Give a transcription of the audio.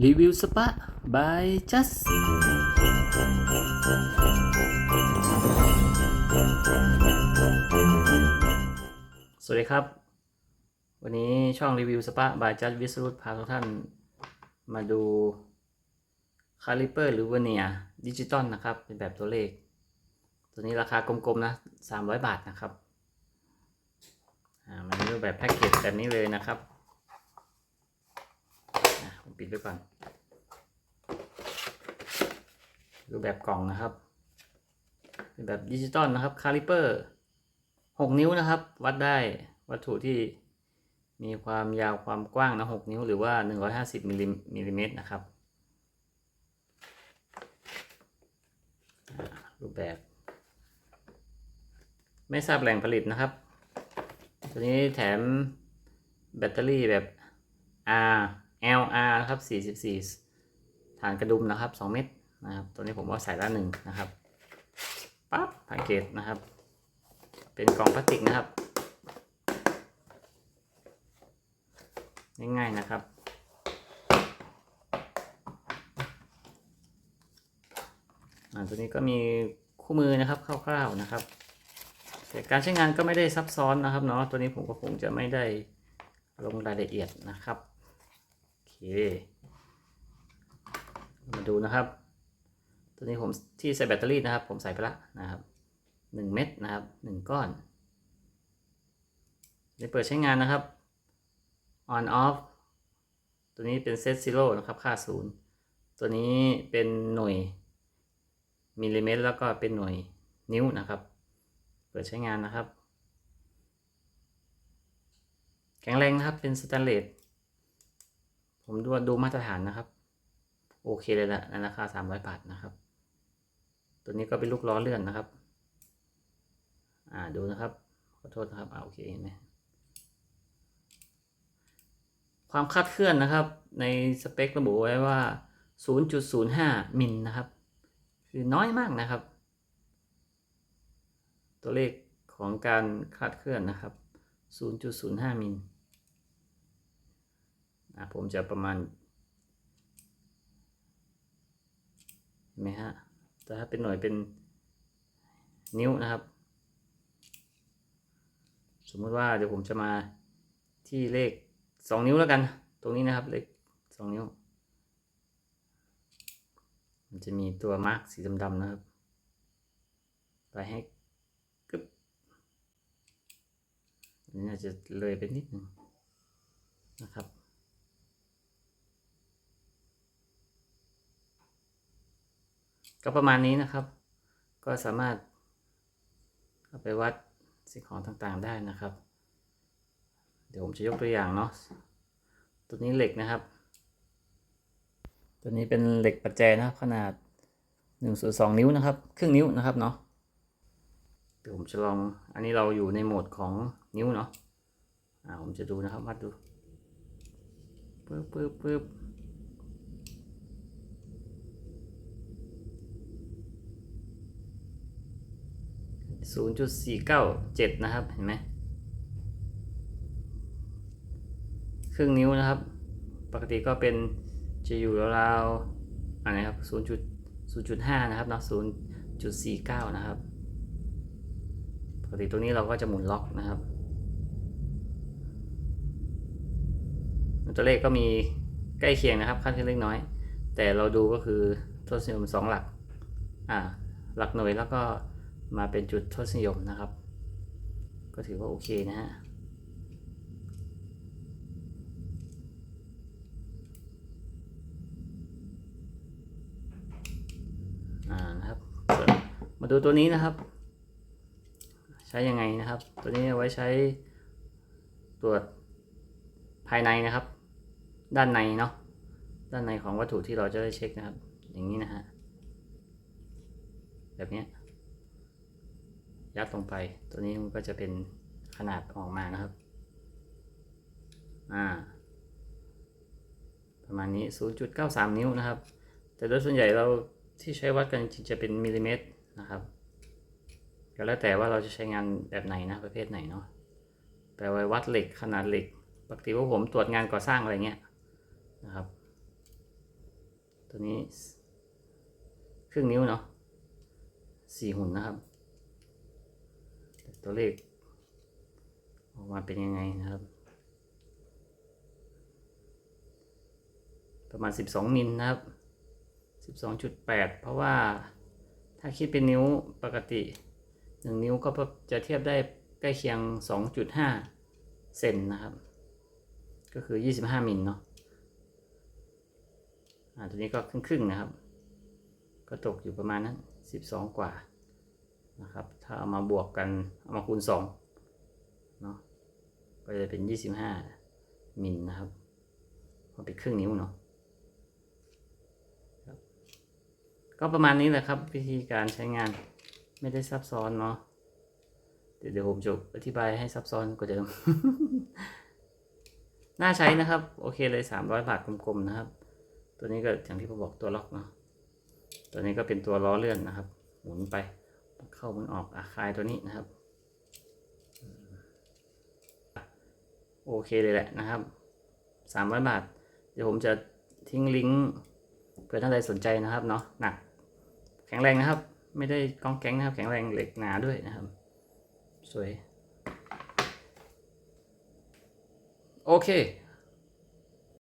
รีวิวสปะ by just สวัสดีครับ วันนี้ช่องรีวิวสปะ by just วิสรุตพาทุกท่านมาดูคาลิเปอร์หรือวเนียดิจิตอลนะครับ เป็นแบบตัวเลข ตัวนี้ราคากลมๆ นะ 300 บาทนะครับอ่ามันเป็นรูปแบบแพ็กเกจแบบนี้เลยนะครับ ปิดไว้ก่อน รูปแบบกล่องนะครับเป็นแบบดิจิตอลนะครับคาลิเปอร์6นิ้วนะครับ วัดได้วัตถุที่มีความยาวความกว้างนะ6นิ้วหรือว่า150มิลลิมิลลิเมตรนะครับ รูปแบบ ไม่ทราบแหล่งผลิตนะครับ ตัวนี้แถมแบตเตอรี่แบบ R LR นะครับ 44 ฐานกระดุมนะครับ 2 เม็ดนะครับ ตัวนี้ผมว่าใส่ละหนึ่งนะครับ ปั๊บแพ็กเกจนะครับ เป็นกล่องพลาสติกนะครับ ง่ายๆนะครับอ่าตัวนี้ก็มีคู่มือนะครับคร่าวๆนะครับแต่การใช้งานก็ไม่ได้ซับซ้อนนะครับเนาะ ตัวนี้ผมก็คงจะไม่ได้ลงรายละเอียดนะครับ มาดูนะครับ ตัวนี้ผมที่ใส่แบตเตอรี่นะครับ ผมใส่ไปละนะครับหนึ่งเม็ดนะครับหนึ่งก้อนเดี๋ยวเปิดใช้งานนะครับ on off ตัวนี้เป็นเซต zero นะครับ ค่าศูนย์ตัวนี้เป็นหน่วยมิลลิเมตรแล้วก็เป็นหน่วยนิ้วนะครับ เปิดใช้งานนะครับ แข็งแรงนะครับ เป็นสแตนเลส ผมดูดูมาตรฐานนะครับ โอเคเลยละในราคาสามร้อยบาทนะครับ ตัวนี้ก็เป็นลูกล้อเลื่อนนะครับ อ่าดูนะครับ ขอโทษนะครับอ่าโอเคเห็นไหมความคลาดเคลื่อนนะครับ ในสเปคระบุไว้ว่า 0.05 มิลนะครับ คือน้อยมากนะครับ ตัวเลขของการคลาดเคลื่อนนะครับ 0.05 มิลอ่า ผมจะประมาณเห็นไหมฮะแต่ถ้าเป็นหน่วยเป็นนิ้วนะครับ สมมติว่าเดี๋ยวผมจะมาที่เลขสองนิ้วแล้วกัน ตรงนี้นะครับเลขสองนิ้ว มันจะมีตัวมาร์กสีดำๆนะครับ ไปให้กึบนนี้อาจจะเลยไปนิดนึงนะครับ ก็ประมาณนี้นะครับ ก็สามารถเอาไปวัดสิ่งของต่างๆได้นะครับ เดี๋ยวผมจะยกตัวอย่างเนาะตัวนี้เหล็กนะครับ ตัวนี้เป็นเหล็กปัจแจนะครับ ขนาด1ส่วน2นิ้วนะครับ ครึ่งนิ้วนะครับเนาะเดี๋ยวผมจะลองอันนี้เราอยู่ในโหมดของนิ้วเนาะอ่าผมจะดูนะครับวัดดูปึ๊บปึ๊บปึ๊บ ศูนย์จุดสี่เก้าเจ็ดนะครับ เห็นไหมครึ่งนิ้วนะครับ ปกติก็เป็นจะอยู่ราวๆอันนี้ครับศูนย์จุดศูนย์จุดห้านะครับเนาะศูนย์จุดสี่เก้านะครับ ปกติตรงนี้เราก็จะหมุนล็อกนะครับ ตัวเลขก็มีใกล้เคียงนะครับ ขั้นขึ้นเล็กน้อย แต่เราดูก็คือทศนิยมสองหลัก อ่า หลักหน่วยแล้วก็ มาเป็นจุดทศนิยมนะครับ ก็ถือว่าโอเคนะฮะอ่านะครับ มาดูตัวนี้นะครับ ใช้ยังไงนะครับ ตัวนี้เอาไว้ใช้ตรวจภายในนะครับ ด้านในเนาะด้านในของวัตถุที่เราจะได้เช็คนะครับ อย่างนี้นะฮะแบบนี้ ยัดลงไป ตัวนี้มันก็จะเป็นขนาดออกมานะครับ อ่า ประมาณนี้ 0.93 นิ้วนะครับ แต่โดยส่วนใหญ่เราที่ใช้วัดกันจริงจะเป็นมิลลิเมตรนะครับก็แล้วแต่ว่าเราจะใช้งานแบบไหนนะประเภทไหนเนาะแปลว่าวัดเหล็กขนาดเหล็ก ปกติว่าผมตรวจงานก่อสร้างอะไรเงี้ยนะครับ ตัวนี้ครึ่งนิ้วเนาะสี่หุ่นนะครับ ตัวเลข ออกมาเป็นยังไงนะครับ ประมาณ 12 มิลนะครับ 12.8 เพราะว่าถ้าคิดเป็นนิ้วปกติ 1 นิ้วก็จะเทียบได้ใกล้เคียง 2.5 เซนนะครับ ก็คือ 25 มิลเนาะอ่าตัวนี้ก็ครึ่งๆนะครับ ก็ตกอยู่ประมาณนั้น 12 กว่า นะครับ ถ้าเอามาบวกกัน เอามาคูณ2เนาะก็จะเป็น 25มิลนะครับก็เป็นครึ่งนิ้วเนาะก็ประมาณนี้แหละครับ วิธีการใช้งานไม่ได้ซับซ้อนเนาะเดี๋ยวเดี๋ยวผมจะอธิบายให้ซับซ้อนกว่าเดิม น่าใช้นะครับ โอเคเลย 300 บาทกลมๆนะครับ ตัวนี้ก็อย่างที่ผมบอกตัวล็อกเนาะตัวนี้ก็เป็นตัวล้อเลื่อนนะครับ หมุนไป เข้ามุนออกอะคลายตัวนี้นะครับ โอเคเลยแหละนะครับสามร้อยบาท เดี๋ยวผมจะทิ้งลิงก์เผื่อท่านใดสนใจนะครับเนาะหนัก แข็งแรงนะครับ ไม่ได้กองแก๊งนะครับ แข็งแรงเหล็กหนาด้วยนะครับ สวย โอเค